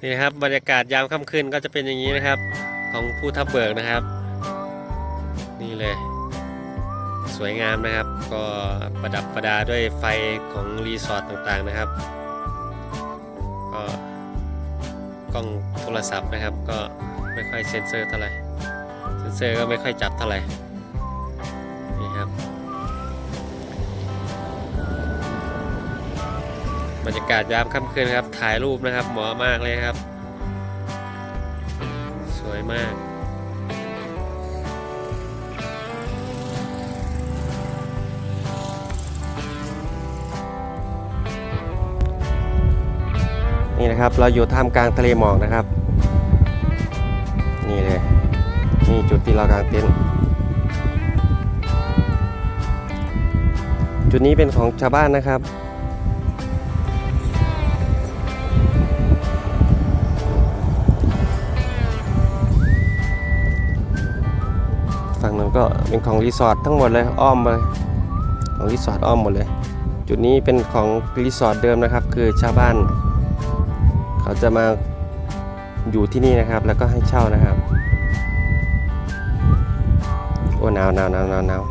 นี่นะครับบรรยากาศยามค่ำคืนก็จะเป็นอย่างนี้นะครับ ของภูทับเบิกนะครับ นี่เลย สวยงามนะครับ ก็ประดับประดาด้วยไฟของรีสอร์ทต่างๆนะครับก็กล้องโทรศัพท์นะครับ ก็ไม่ค่อยเซ็นเซอร์เท่าไหร่เซ็นเซอร์ก็ไม่ค่อยจับเท่าไหร่นี่ครับบรรยากาศยามค่ำคืนครับ ถ่ายรูปนะครับ เหมาะมากเลยครับ สวยมากนี่นะครับเราอยู่ท่ามกลางทะเลหมอกนะครับ นี่เลยนี่จุดที่เรากางเต็นท์จุดนี้เป็นของชาวบ้านนะครับ ก็เป็นของรีสอร์ททั้งหมดเลยอ้อมเลยของรีสอร์ทอ้อมหมดเลย จุดนี้เป็นของรีสอร์ทเดิมนะครับ คือชาวบ้าน เขาจะมาอยู่ที่นี่นะครับ แล้วก็ให้เช่านะครับโอ้หนาวหนาวหนาวหนาวหนาว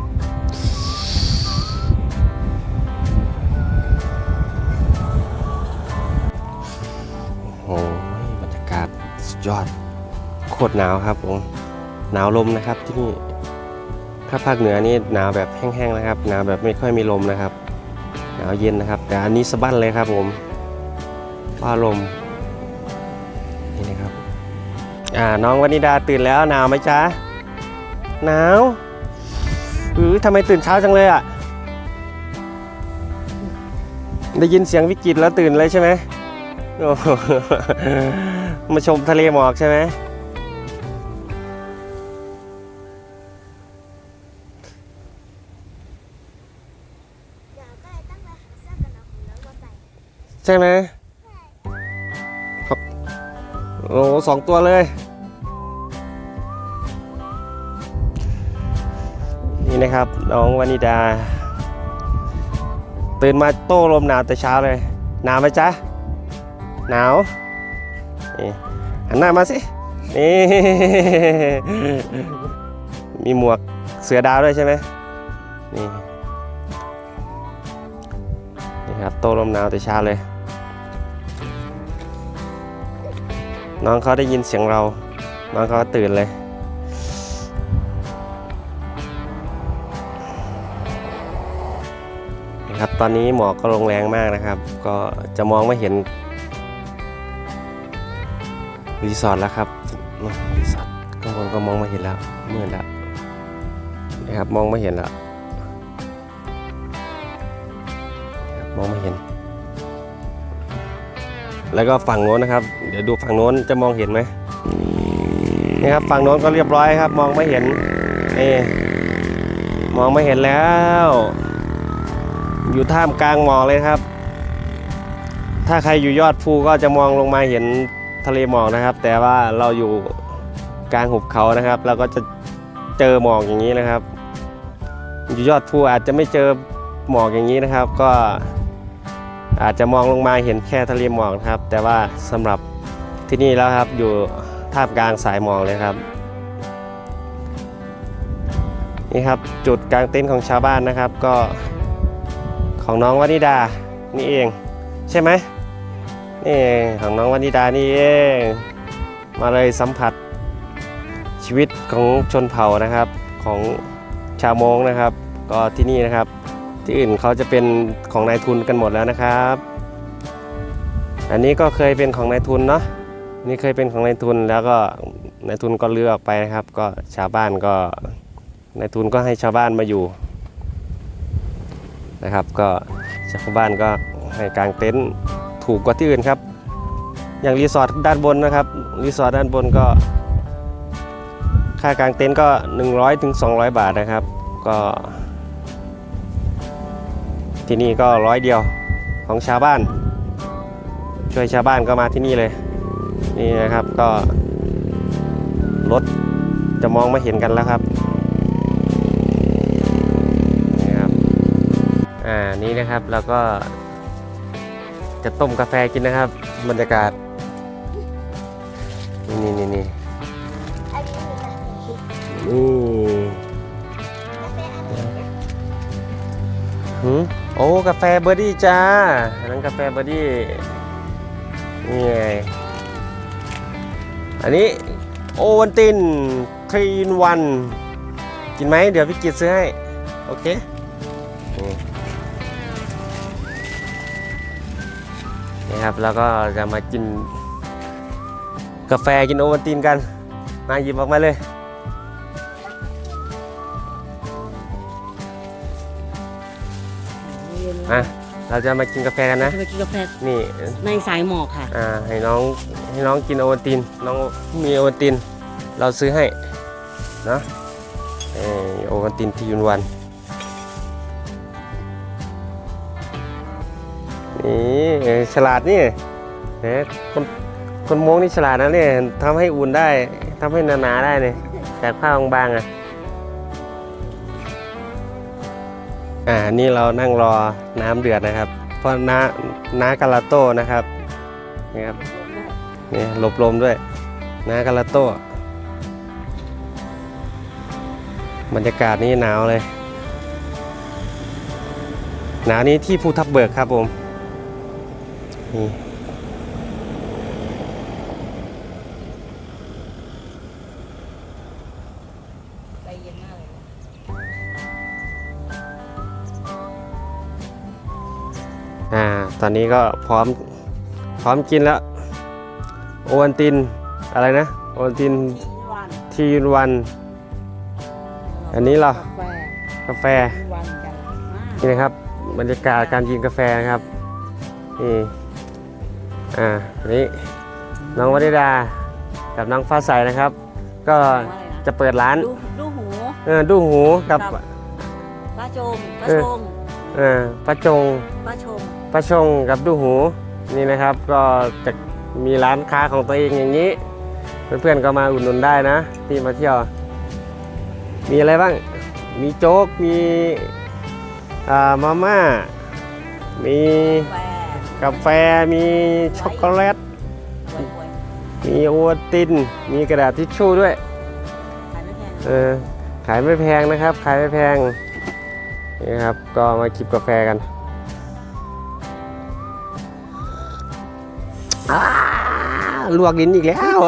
โอ้โหบรรยากาศสุดยอด โคตรหนาวครับผมหนาวลมนะครับที่นี่ ถ้าภาคเหนือนี่หนาวแบบแห้งๆนะครับ หนาวแบบไม่ค่อยมีลมนะครับ หนาวเย็นนะครับ แต่อันนี้สะบั้นเลยครับผมว่าลมนี่นะครับอ่าน้องวนิดาตื่นแล้วหนาวไหมจ๊ะหนาวอือทำไมตื่นเช้าจังเลยอะได้ยินเสียงวิกฤตแล้วตื่นเลยใช่ไหมมาชมทะเลหมอกใช่ไหม ช่ไหมครับโอ้สองตัวเลย นี่นะครับ น้องวานิดา ตื่นมาโต้ลมหนาวแต่เช้าเลย หนาวไหมจ๊ะ หนาวนี่หันหน้ามาสิ นี่ มีหมวกเสือดาวด้วยใช่ไหมนี่นี่ครับโต้ลมหนาวแต่เช้าเลย น้องเขาได้ยินเสียงเรา น้องเขาตื่นเลย นะครับ ตอนนี้หมอกก็ลงแรงมากนะครับ ก็จะมองไม่เห็น รีสอร์ทแล้วครับ รีสอร์ทข้างบนก็มองไม่เห็นแล้วมืดแล้วนะครับ มองไม่เห็นแล้วมองไม่เห็น แล้วก็ฝั่งโน้นนะครับ เดี๋ยวดูฝั่งโน้นจะมองเห็นไหมนี่ครับฝั่งโน้นก็เรียบร้อยครับ มองไม่เห็นนี่มองไม่เห็นแล้ว อยู่ท่ามกลางหมอกเลยครับ ถ้าใครอยู่ยอดภูก็จะมองลงมาเห็นทะเลหมอกนะครับ แต่ว่าเราอยู่กลางหุบเขานะครับ เราก็จะเจอหมอกอย่างนี้นะครับ อยู่ยอดภูอาจจะไม่เจอหมอกอย่างนี้นะครับ ก็ อาจจะมองลงมาเห็นแค่ทะเลหมอกครับ แต่ว่าสำหรับที่นี่แล้วครับอยู่ท่ามกลางสายหมอกเลยครับ นี่ครับจุดกลางเต็นท์ของชาวบ้านนะครับ ก็ของน้องวนิดานี่เอง ใช่ไหมนี่ของน้องวนิดานี่เองมาเลยสัมผัสชีวิตของชนเผ่านะครับของชาวมงนะครับ ก็ที่นี่นะครับ ที่อื่นเขาจะเป็นของนายทุนกันหมดแล้วนะครับ อันนี้ก็เคยเป็นของนายทุนเนาะนี่เคยเป็นของนายทุนแล้วก็นายทุนก็เลือกไปนะครับ ก็ชาวบ้านก็นายทุนก็ให้ชาวบ้านมาอยู่นะครับ ก็ชาวบ้านก็ให้กางเต็นท์ถูกกว่าที่อื่นครับ อย่างรีสอร์ทด้านบนนะครับรีสอร์ทด้านบนก็ ค่ากางเต็นท์ก็ 100ถึง200 บาทนะครับ ก็ ที่นี่ก็ร้อยเดียวของชาวบ้าน ช่วยชาวบ้านก็มาที่นี่เลย นี่นะครับก็รถจะมองไม่เห็นกันแล้วครับนี่ครับอ่านี่นะครับแล้วก็ จะต้มกาแฟกินนะครับ บรรยากาศ นี่นี่นี่อัน กาแฟเบอร์ดี้จ้าอันนั้นกาแฟเบอร์ดี้นี่ไงอันนี้โอวันตินทรีนวันกินไหมเดี๋ยวพี่กิตซื้อให้ โอเคนี่นี่ครับแล้วก็จะมากิน กาแฟกินโอวันตินกันมาหยิบออกมาเลย เย็นมาเราจะมากินกาแฟกันนะ จะไปกินกาแฟนี่ในสายหมอกค่ะ อ่าให้น้องให้น้องกินโอวัลติน น้องมีโอวัลติน เราซื้อให้นะเออโอวัลตินที่ยุนวัน นี่เออฉลาดนี่เนี่ยคนคนมงนี่ฉลาดนะเนี่ยทำให้อุ่นได้ทำให้หนาๆได้เนี่ยจากผ้าบางๆอะ อ่านี่เรานั่งรอน้ำเดือดนะครับ เพราะน้าน้ากาลาโต้นะครับนี่ครับนี่หลบลมด้วยน้ากาลาโต้บรรยากาศนี่หนาวเลยหนาวนี้ที่ภูทับเบิกครับผมนี่ใจเย็นมากเลย อ่าตอนนี้ก็พร้อมพร้อมกินแล้ว โอวันตินอะไรนะ โอวันตินวันทีนวัน อันนี้เหรอกาแฟกาแฟวันกันมากนี่นะครับบรรยากาศการกินกาแฟนะครับนี่อ่าอันนี้น้องวนิดากับน้องฟ้าใสนะครับ ก็จะเปิดร้านดูดูหูเออดูหูกับป้าโจมป้าเออชงเออป้าจงป้าชง ป้าชงกับดูหูนี่นะครับ ก็จะมีร้านค้าของตัวเองอย่างนี้ เพื่อนๆก็มาอุดหนุนได้นะ ที่มาเที่ยว มีอะไรบ้าง มีโจ๊ก มีอ่ามาม่า มีกาแฟ มีช็อกโกแลต มีโอวัลติน มีกระดาษทิชชู่ด้วยขายไม่แพงเออ ขายไม่แพงนะครับ ขายไม่แพง นี่ครับ ก็มาจิบกาแฟกัน ลวกลิ้นอีกแล้ว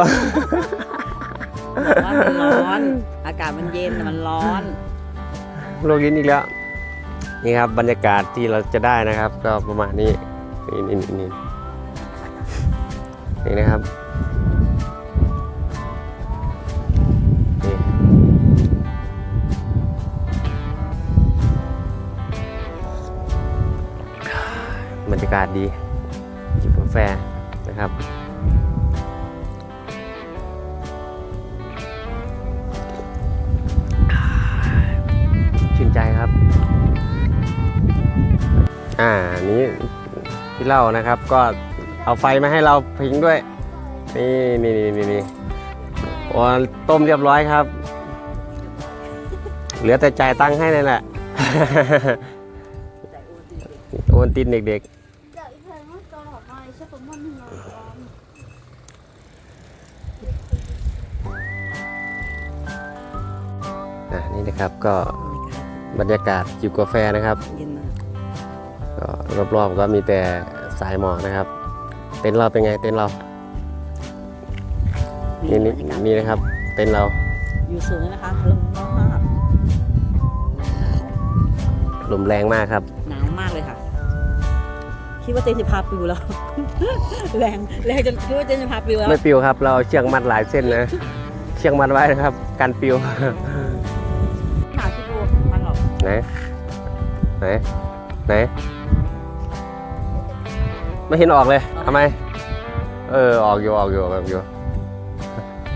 ว่ามันร้อน อากาศมันเย็นแต่มันร้อน ลวกลิ้นอีกแล้ว นี่ครับบรรยากาศที่เราจะได้นะครับ ก็ประมาณนี้นี่นี่นี่นี่นี่นะครับนี่บรรยากาศดีจิบกาแฟนะครับ นนี้ที่เล่านะครับก็เอาไฟมาให้เราพิงด้วย นี่นี่นี่นี่นี่โอ้ต้มเรียบร้อยครับ เหลือแต่จ่ายตังค์ให้นั่นแหละโอนตินเด็กเดี๋ยวอีเธอมันก็ออกมาใช่ปะมันหนอนๆอ่านี่นะครับก็บรรยากาศจิบกาแฟนะครับ รอบๆก็มีแต่สายหมอกนะครับ เต็นท์เราเป็นไงเต็นท์เรานี่นี่บรรยากาศนี่นะครับ เต็นท์เราอยู่สูงเลยนะคะลมร้อนมากลมแรงมากครับหนาวมากเลยค่ะ คิดว่าเจนจะพาปิวแล้ว แรงแรงจนคิดว่าเจนจะพาปิวแล้วไม่ปิวครับ เราเอาเชือกมัดหลายเส้นนะเชือกมัดไว้นะครับกันปิวหนาวคิดดูมันหรอกไหนไหนไหน ไม่เห็นออกเลยทำไมเออออกอยู่ออกอยู่ออกอยู่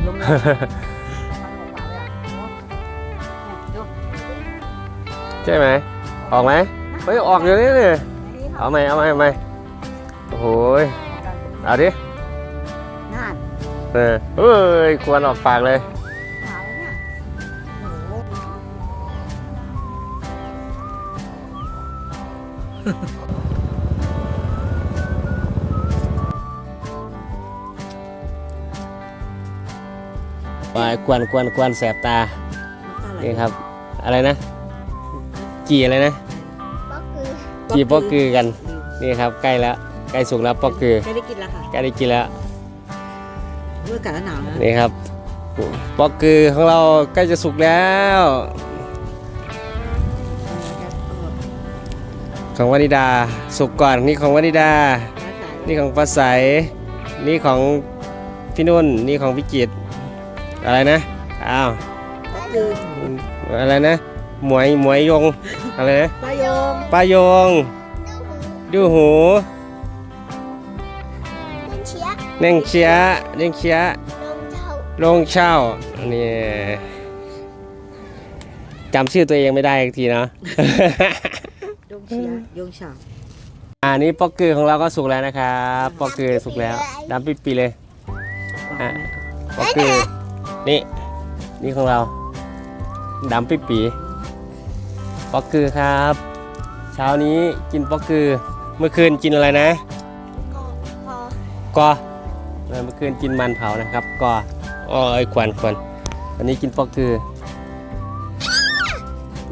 ลมแรงมันหนาวเปล่าเลยอะโอ้เนี่ยดูใช่ไหมออกไหมเฮ้ยออกอยู่นี่เลยนี่ค่ะเอาไหมเอาไหมเอาไหมโอ้โหยเอาดิน่านเออเฮ้ยควรออกปากเลยากวนกวนกวนแสบตานี่ครับ อะไรนะจีอะไรนะก็คือจีปอกกือกันนี่ครับใกล้แล้วใกล้สุกแล้วปอกกือใกล้ได้กินแล้วค่ะใกล้ได้กินแล้วเมื่ออากาศหนาวนะนี่ครับปอกกือของเราใกล้จะสุกแล้วของวานิดาสุกก่อนนี่ของวานิดา นี่ของฟ้าใสนี่ของพี่นุ่นนี่ของพี่จิตร อะไรนะ อ้าวก็คืออะไรนะ หมวยหมวยยง อะไรนะปลายมปลายง ดูหูดูหูเป็นเชียร์เน่งเชียะเน่งเชียะลงเจ้าลงเช่านี่จำชื่อตัวเองไม่ได้อีกทีเนาะดงเชียร์ยงฉ่างอันนี้ปอกเกอร์ของเราก็สุกแล้วนะครับปอกเกอร์สุกแล้วดำปิดปีเลยอะปอกเกอร์ นี่ นี่ของเราดำปิดปีปอกเกอร์ครับ เช้านี้กินปอกเกอร์เมื่อคืนกินอะไรนะก็พอกอเออเมื่อคืนกินมันเผานะครับกออ้อยควันควันวันนี้กินปอกเกอร์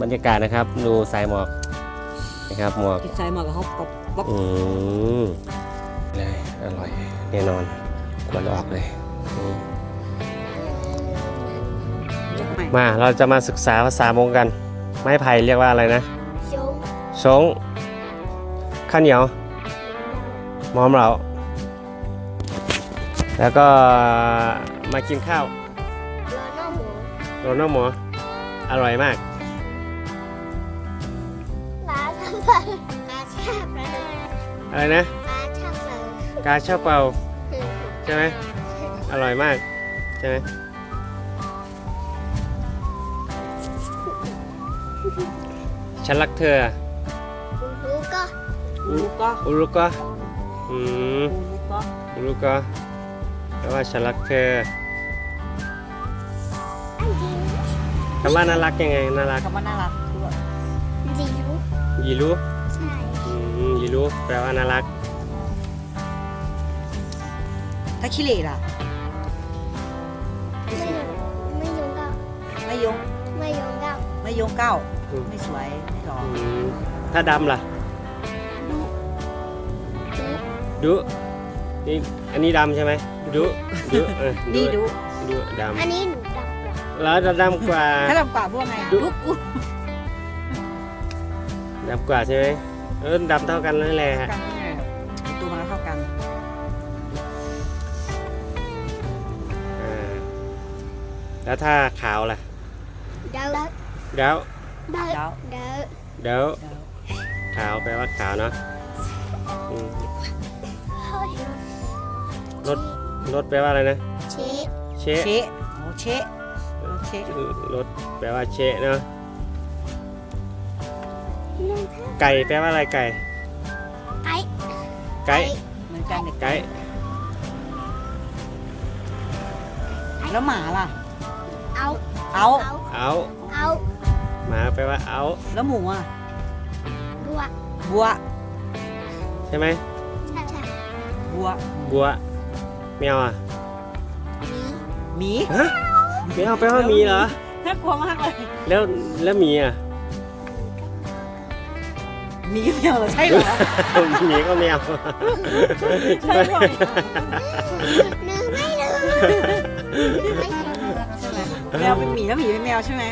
บรรยากาศนะครับดูสายหมอกนะครับหมอกกินไซมากับเขาป๊อปป๊อปอืมเลยอร่อยแน่นอนควันออกเลย ม่มาเราจะมาศึกษาภาษามงกัน ไม้ไผ่เรียกว่าอะไรนะชงชงข้าวเหนียวหมอมเหลาแล้วก็มากินข้าวรอน้องหมูโรนัลหมออร่อยมากปลาทำเลยปลาชาบเลยอะไรนะปลาชาบเลยกาชาเปาใช่ไหมอร่อยมากใช่ไหม ฉันรักเธอรู้ก็ลูกก็อุรุกะอืมลูกก็อุรุกะแปลว่าฉันรักเธออันจริงคำว่าน่ารักยังไงน่ารักคำว่าน่ารักคือว่าจริงรู้ยีรู้ใช่อืมยีรู้แปลว่าน่ารัก ถ้าขี้เหร่ล่ะ ไม่ยงไม่ยงก็ไม่ยงไม่ยงก็ไม่ยงเก้า อืม ไม่สวยไม่หล่ออืมถ้าดำล่ะดูดูดุนี่อันนี้ดำใช่ไหมดุดุเออนี่ดูดุดอันนี้หนูดำกว่าำแล้วจะดำกว่า ถ้าลำกว่าพวกไงดูลูกกูดำกว่าใช่ไหมเออดำเท่ากันนั่นแหละกันไงตัวมันก็เท่ากันอ่าแล้วถ้าขาวล่ะเดาเดาเดา เดาเจ้าเดาเดาเจ้าขาวแปลว่าขาวเนาะอืมเฮ้ยรถรถแปลว่าอะไรนะ เชฟเชะเชะโอ้เชะโอ้เชะรถแปลว่าเชะเนาะไก่แปลว่าอะไรไก่ ไก่ไก่เหมือนกันเด็กไก่แล้วหมาล่ะ เอา เอา เอาเอาเอา หมาแปลว่าเอาแล้วหมูอะบัวบัวใช่ไหมใช่ใช่บัวบัวแมวอะหมีหมีฮะแมวแปลว่าหมีเหรอน่ากลัวมากเลยแล้วแล้วหมีอะหมีกับแมวเหรอใช่เหรอหมีก็แมวใช่เหรอหนึ่งไม่หนึ่งไม่หนึ่งใช่ไหมแมวเป็นหมีแล้วหมีเป็นแมวใช่ไหม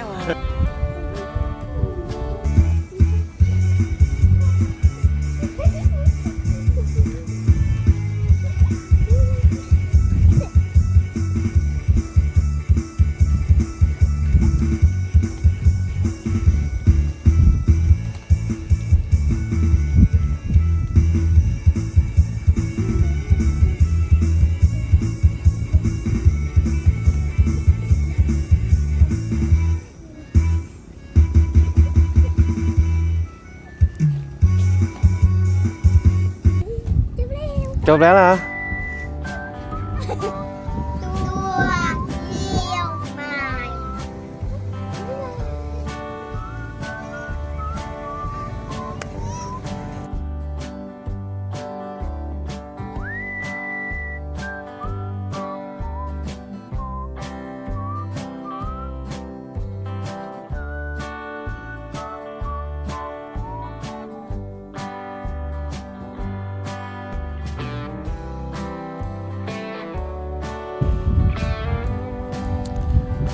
จะเร็วจบแล้วเห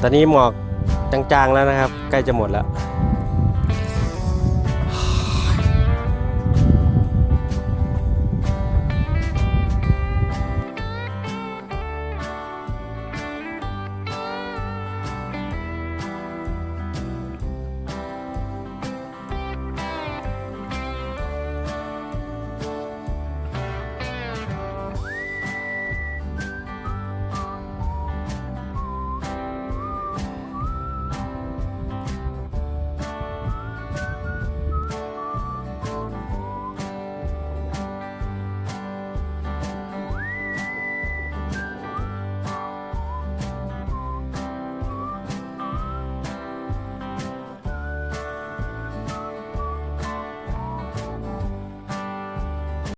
ตอนนี้หมอกจางๆแล้วนะครับ ใกล้จะหมดแล้ว